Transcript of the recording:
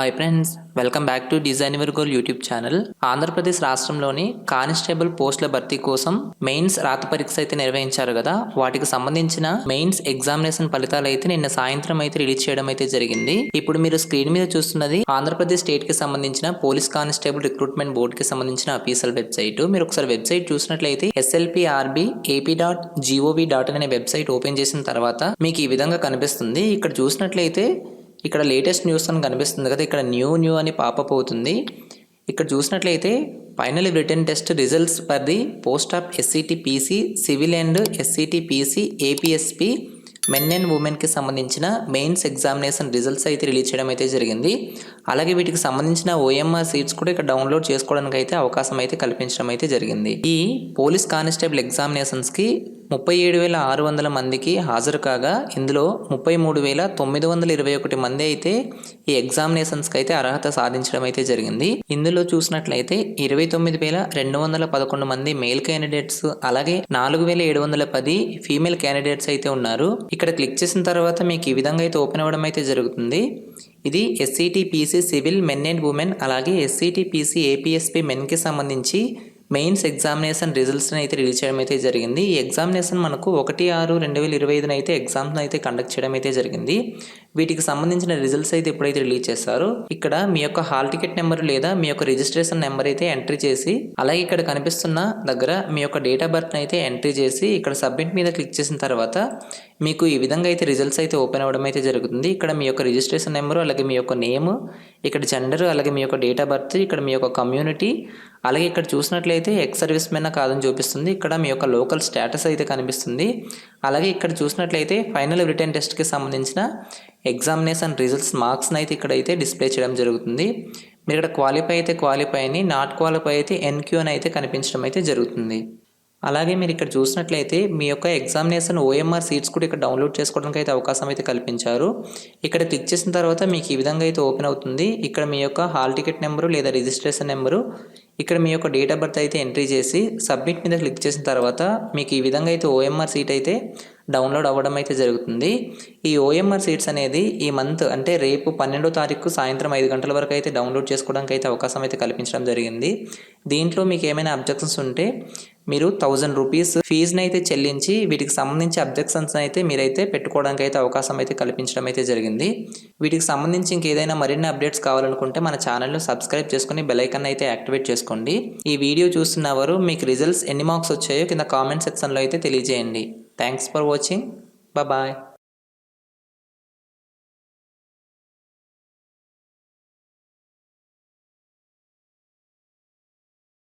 Hi friends welcome back to design goal YouTube channel Andhra Pradesh రాష్ట్రంలోని constable పోస్టుల భర్తీ కోసం మెయిన్స్ రాత పరీక్ష అయితే నిర్వహించారు కదా. వాటికి సంబంధించిన మెయిన్స్ ఎగ్జామినేషన్ ఫలితాలు అయితే నిన్న సాయంత్రం అయితే రిలీజ్ చేయడం అయితే జరిగింది. ఇప్పుడు మీరు స్క్రీన్ మీద చూస్తున్నది ఆంధ్రప్రదేశ్ స్టేట్కి సంబంధించిన పోలీస్ కానిస్టేబుల్ రిక్రూట్మెంట్ బోర్డు కి సంబంధించిన అఫీషియల్ వెబ్సైట్ మీరు ఒకసారి వెబ్సైట్ చూసినట్లయితే SLPRB AP dot GOV dot అనే వెబ్సైట్ ఓపెన్ చేసిన తర్వాత మీకు ఈ విధంగా కనిపిస్తుంది. ఇక్కడ చూసినట్లయితే ఇక్కడ లేటెస్ట్ న్యూస్ అని కనిపిస్తుంది కదా ఇక్కడ న్యూ న్యూ అని పాపప్ అవుతుంది. ఇక్కడ చూసినట్లయితే final written test results for the post of SCT PC civil and SCT PC APSP men and ఉమెన్కి సంబంధించిన మెయిన్స్ ఎగ్జామినేషన్ రిజల్ట్స్ అయితే రిలీజ్ చేయడం అయితే జరిగింది. అలాగే వీటికి సంబంధించిన ఓఎంఆర్ సీట్స్ కూడా ఇక్కడ డౌన్లోడ్ చేసుకోవడానికి అయితే అవకాశం అయితే కల్పించడం అయితే జరిగింది. ఈ పోలీస్ కానిస్టేబుల్ ఎగ్జామినేషన్స్కి ముప్పై ఏడు వేల ఆరు వందల మందికి హాజరు కాగా ఇందులో ముప్పై మూడు వేల తొమ్మిది వందల ఇరవై ఒకటి మంది అయితే ఈ ఎగ్జామినేషన్స్కి అయితే అర్హత సాధించడం అయితే జరిగింది. ఇందులో చూసినట్లయితే ఇరవై తొమ్మిది వేల రెండు వందల పదకొండు మంది మేల్ క్యాండిడేట్స్ అలాగే నాలుగు వేల ఏడు వందల పది ఫీమేల్ క్యాండిడేట్స్ అయితే ఉన్నారు. ఇక్కడ క్లిక్ చేసిన తర్వాత మీకు ఈ విధంగా అయితే ఓపెన్ అవ్వడం అయితే జరుగుతుంది. ఇది SCT PC civil men and women అలాగే ఎస్సీటీ పీసీ ఏపీఎస్పీ మెన్కి సంబంధించి మెయిన్స్ ఎగ్జామినేషన్ రిజల్ట్స్ని అయితే రిలీజ్ చేయడం అయితే జరిగింది. ఈ ఎగ్జామినేషన్ మనకు ఒకటి ఆరు రెండు వేల ఇరవై ఐదున అయితే ఎగ్జామ్స్ అయితే కండక్ట్ చేయడం అయితే జరిగింది. వీటికి సంబంధించిన రిజల్ట్స్ అయితే ఎప్పుడైతే రిలీజ్ చేస్తారో ఇక్కడ మీ యొక్క హాల్ టికెట్ నెంబర్ లేదా మీ యొక్క రిజిస్ట్రేషన్ నెంబర్ అయితే ఎంట్రీ చేసి అలాగే ఇక్కడ కనిపిస్తున్న దగ్గర మీ యొక్క డేట్ ఆఫ్ బర్త్ అయితే ఎంట్రీ చేసి ఇక్కడ సబ్మిట్ మీద క్లిక్ చేసిన తర్వాత మీకు ఈ విధంగా అయితే రిజల్ట్స్ అయితే ఓపెన్ అవ్వడం అయితే జరుగుతుంది. ఇక్కడ మీ యొక్క రిజిస్ట్రేషన్ నెంబరు అలాగే మీ యొక్క నేమ్ ఇక్కడ జెండర్ అలాగే మీ యొక్క డేట్ ఆఫ్ బర్త్ ఇక్కడ మీ యొక్క కమ్యూనిటీ అలాగే ఇక్కడ చూసినట్లయితే ఎక్స్ సర్వీస్ మెన్ కాదని చూపిస్తుంది. ఇక్కడ మీ యొక్క లోకల్ స్టేటస్ అయితే కనిపిస్తుంది. అలాగే ఇక్కడ చూసినట్లయితే ఫైనల్ రిటర్న్ టెస్ట్కి సంబంధించిన ఎగ్జామినేషన్ రిజల్ట్స్ మార్క్స్ని అయితే ఇక్కడైతే డిస్ప్లే చేయడం జరుగుతుంది. మీరు ఇక్కడ క్వాలిఫై అయితే క్వాలిఫై అని నాట్ క్వాలిఫై అయితే ఎన్క్యూ అని అయితే కనిపించడం అయితే జరుగుతుంది. అలాగే మీరు ఇక్కడ చూసినట్లయితే మీ యొక్క ఎగ్జామినేషన్ ఓఎంఆర్ సీట్స్ కూడా ఇక్కడ డౌన్లోడ్ చేసుకోవడానికి అయితే అవకాశం అయితే కల్పించారు. ఇక్కడ క్లిక్ చేసిన తర్వాత మీకు ఈ విధంగా అయితే ఓపెన్ అవుతుంది. ఇక్కడ మీ యొక్క హాల్ టికెట్ నెంబరు లేదా రిజిస్ట్రేషన్ నెంబరు ఇక్కడ మీ యొక్క డేట్ ఆఫ్ బర్త్ అయితే ఎంట్రీ చేసి సబ్మిట్ మీద క్లిక్ చేసిన తర్వాత మీకు ఈ విధంగా అయితే ఓఎంఆర్ సీట్ అయితే డౌన్లోడ్ అవ్వడం అయితే జరుగుతుంది. ఈ ఓఎంఆర్ సీట్స్ అనేది ఈ మంత్ అంటే రేపు పన్నెండో తారీఖు సాయంత్రం ఐదు గంటల వరకు అయితే డౌన్లోడ్ చేసుకోవడానికి అయితే అవకాశం అయితే కల్పించడం జరిగింది. దీంట్లో మీకు ఏమైనా అబ్జెక్షన్స్ ఉంటే మీరు థౌజండ్ రూపీస్ ఫీజుని అయితే చెల్లించి వీటికి సంబంధించి అబ్జెక్షన్స్ అయితే మీరైతే పెట్టుకోవడానికి అయితే అవకాశం అయితే కల్పించడం అయితే జరిగింది. వీటికి సంబంధించి ఇంకేదైనా మరిన్ని అప్డేట్స్ కావాలనుకుంటే మన ఛానల్ను సబ్స్క్రైబ్ చేసుకుని బెలైకన్ అయితే యాక్టివేట్ చేసుకోండి. ఈ వీడియో చూస్తున్నవారు మీకు రిజల్ట్స్ ఎన్ని మార్క్స్ వచ్చాయో కింద కామెంట్ సెక్షన్లో అయితే తెలియజేయండి. Thanks for watching bye